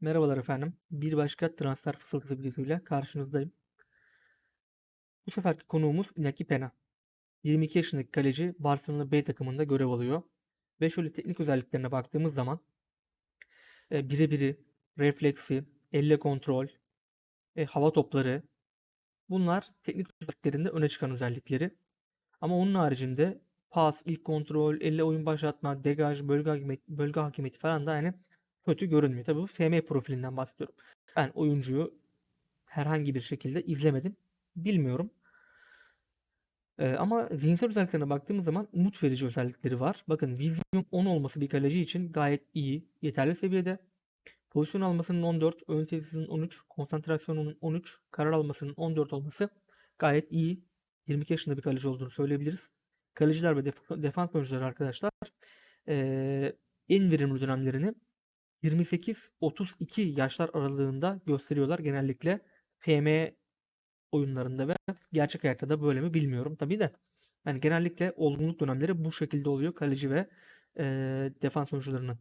Merhabalar efendim. Bir başka transfer fısıltısı videosuyla karşınızdayım. Bu seferki konuğumuz Inaki Pena. 22 yaşındaki kaleci Barcelona B takımında görev alıyor. Ve şöyle teknik özelliklerine baktığımız zaman e, birebiri, refleksi, elle kontrol, e, hava topları bunlar teknik özelliklerinde öne çıkan özellikleri. Ama onun haricinde pas, ilk kontrol, elle oyun başlatma, degaj, bölge hakimiyeti, bölge hakimiyeti falan da yani kötü görünmüyor. Tabii bu FM profilinden bahsediyorum. Ben oyuncuyu herhangi bir şekilde izlemedim. Bilmiyorum. Ee, ama zihinsel özelliklerine baktığımız zaman umut verici özellikleri var. Bakın vizyon 10 olması bir kaleci için gayet iyi, yeterli seviyede. Pozisyon almasının 14, ön seviyesinin 13, konsantrasyonunun 13, karar almasının 14 olması gayet iyi. 22 yaşında bir kaleci olduğunu söyleyebiliriz. Kaleciler ve def- defans oyuncuları arkadaşlar ee, en verimli dönemlerini 28-32 yaşlar aralığında gösteriyorlar genellikle FM oyunlarında ve gerçek hayatta da böyle mi bilmiyorum tabii de. Yani genellikle olgunluk dönemleri bu şekilde oluyor kaleci ve e, defans oyuncularının.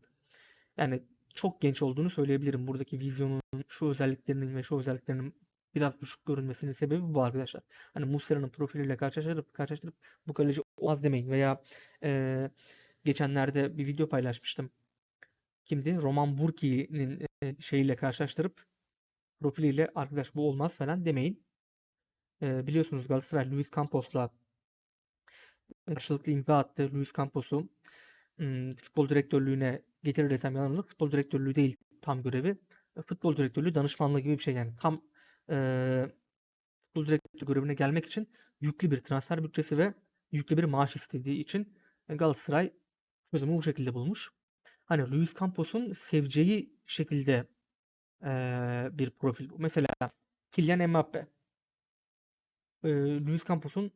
Yani çok genç olduğunu söyleyebilirim. Buradaki vizyonun, şu özelliklerinin ve şu özelliklerinin biraz düşük görünmesinin sebebi bu arkadaşlar. Hani Muslera'nın profiliyle karşılaştırıp, karşılaştırıp bu kaleci olmaz demeyin veya e, geçenlerde bir video paylaşmıştım kimdi? Roman Burki'nin şeyiyle karşılaştırıp profiliyle arkadaş bu olmaz falan demeyin. Biliyorsunuz Galatasaray Luis Campos'la karşılıklı imza attı. Luis Campos'u futbol direktörlüğüne getirir desem yalan. Futbol direktörlüğü değil tam görevi. Futbol direktörlüğü danışmanlığı gibi bir şey yani. Tam e, futbol direktörü görevine gelmek için yüklü bir transfer bütçesi ve yüklü bir maaş istediği için Galatasaray çözümü bu şekilde bulmuş. Hani Luis Campos'un seveceği şekilde eee, bir profil bu. Mesela Kylian Mbappe. Eee Luis Campos'un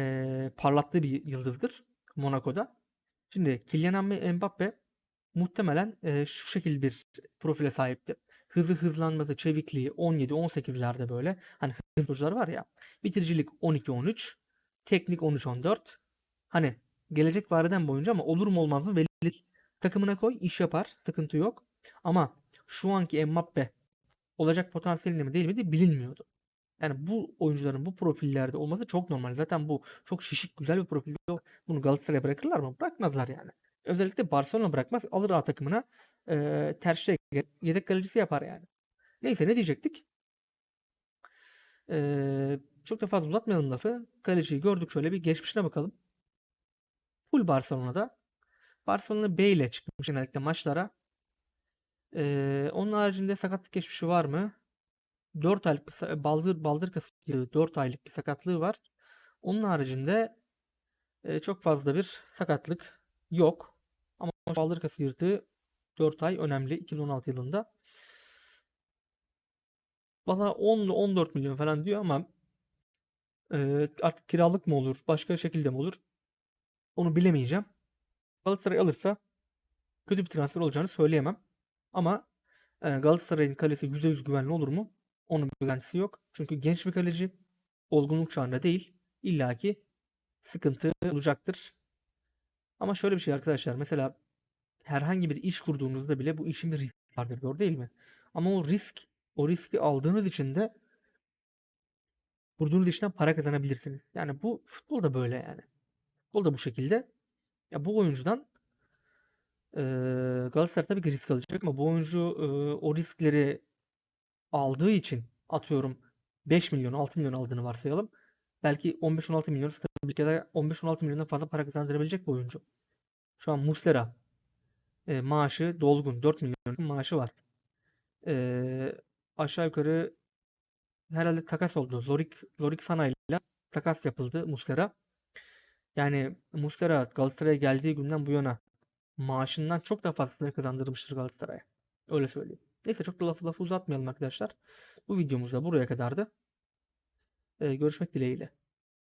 eee, parlattığı bir yıldızdır Monaco'da. Şimdi Kylian Mbappe muhtemelen eee, şu şekilde bir profile sahipti. Hızlı hızlanması, çevikliği 17-18'lerde böyle. Hani hızlıcılar var ya. Bitiricilik 12-13. Teknik 13-14. Hani gelecek vadeden boyunca ama olur mu olmaz mı belli. Takımına koy, iş yapar, sıkıntı yok. Ama şu anki Mbappe olacak potansiyelinde mi değil mi de bilinmiyordu. Yani bu oyuncuların bu profillerde olması çok normal. Zaten bu çok şişik güzel bir profil. Bunu Galatasaray'a bırakırlar mı? Bırakmazlar yani. Özellikle Barcelona bırakmaz. Alır A takımına e, Ter Stegen yedek kalecisi yapar yani. Neyse ne diyecektik? E, çok da fazla uzatmayalım lafı. Kaleciyi gördük şöyle bir geçmişine bakalım. Full Barcelona'da. Barcelona B ile çıkmış genellikle maçlara. Ee, onun haricinde sakatlık geçmişi var mı? 4 aylık bir sa- baldır baldır kası 4 aylık bir sakatlığı var. Onun haricinde e, çok fazla bir sakatlık yok. Ama baldır kası yırtığı 4 ay önemli 2016 yılında. Valla 10 ile 14 milyon falan diyor ama e, artık kiralık mı olur, başka şekilde mi olur? Onu bilemeyeceğim. Galatasaray alırsa kötü bir transfer olacağını söyleyemem. Ama e, Galatasaray'ın kalesi %100 güvenli olur mu? Onun bir garantisi yok. Çünkü genç bir kaleci. Olgunluk çağında değil. illaki sıkıntı olacaktır. Ama şöyle bir şey arkadaşlar. Mesela herhangi bir iş kurduğunuzda bile bu işin bir riski vardır. Doğru değil mi? Ama o risk, o riski aldığınız için de kurduğunuz işten para kazanabilirsiniz. Yani bu futbol da böyle yani. Futbol da bu şekilde. Ya bu oyuncudan Eee, Galatasaray tabii ki risk alacak ama bu oyuncu eee, o riskleri aldığı için atıyorum 5 milyon 6 milyon aldığını varsayalım. Belki 15-16 milyon stabil ya da 15-16 milyondan fazla para kazandırabilecek bir oyuncu. Şu an Muslera eee, maaşı dolgun 4 milyon maaşı var. Eee, aşağı yukarı herhalde takas oldu. Zorik Zorik Sana ile takas yapıldı Muslera. Yani Muslera Galatasaray'a geldiği günden bu yana maaşından çok daha fazlasını kazandırmıştır Galatasaray'a. Öyle söyleyeyim. Neyse çok da lafı, lafı uzatmayalım arkadaşlar. Bu videomuz da buraya kadardı. Ee, görüşmek dileğiyle.